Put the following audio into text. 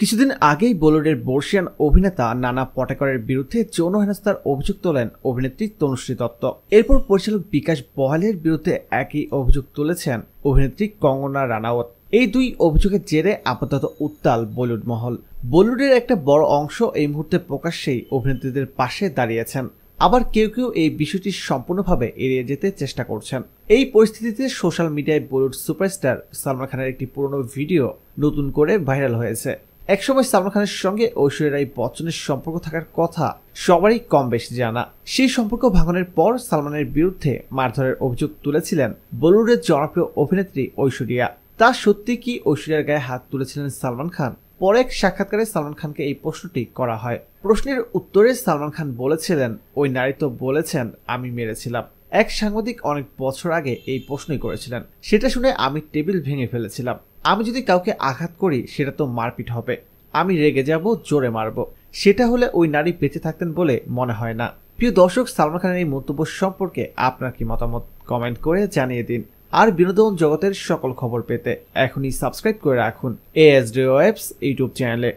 কিছুদিন আগেই বলিউডের বর্ষিয়ান অভিনেতা নানা পটেকরের বিরুদ্ধে যৌন হেনস্থার অভিযোগ তোলেন অভিনেত্রী তনুশ্রী দত্ত। এরপর পরিচালক বিকাশ বহালের বিরুদ্ধে একই অভিযোগ তুলেছেন অভিনেত্রী কঙ্গনা রানাওয়াত। এই দুই অভিযোগের জেরে আপাতত উত্তাল বলিউড মহল। বলিউডের একটা বড় অংশ এই মুহূর্তে প্রকাশ্যেই অভিনেত্রীদের পাশে দাঁড়িয়েছেন। আবার কেউ কেউ এই বিষয়টি সম্পূর্ণভাবে এড়িয়ে যেতে চেষ্টা করছেন। এই পরিস্থিতিতে সোশ্যাল মিডিয়ায় বলিউড সুপারস্টার সালমান খানের একটি পুরনো ভিডিও নতুন করে ভাইরাল হয়েছে। একসময় সালমান খানের সঙ্গে ঐশ্বর্য রায় বচ্চনের সম্পর্ক থাকার কথা সবারই কম বেশি জানা। সেই সম্পর্ক ভাঙনের পর সালমানের বিরুদ্ধে মারধরের অভিযোগ তুলেছিলেন বলিউডের জনপ্রিয় অভিনেত্রী ঐশ্বরিয়া। তা সত্যি কি ঐশ্বরিয়ার গায়ে হাত তুলেছিলেন সালমান খান? পরে এক সাক্ষাৎকারে সালমান খানকে এই প্রশ্নটি করা হয়। প্রশ্নের উত্তরে সালমান খান বলেছিলেন, ওই নারী তো বলেছেন, আমি মেরেছিলাম। এক সাংবাদিক অনেক বছর আগে এই প্রশ্নই করেছিলেন। সেটা শুনে আমি টেবিল ভেঙে ফেলেছিলাম। আমি যদি কাউকে আঘাত করি, সেটা তো মারপিট হবে। আমি রেগে যাব, জোরে মারব। সেটা হলে ওই নারী বেঁচে থাকতেন বলে মনে হয় না। প্রিয় দর্শক, সালমান খানের এই মন্তব্য সম্পর্কে আপনার কি মতামত কমেন্ট করে জানিয়ে দিন। আর বিনোদন জগতের সকল খবর পেতে এখনই সাবস্ক্রাইব করে রাখুন এএসডি ওয়েবস ইউটিউব চ্যানেলে।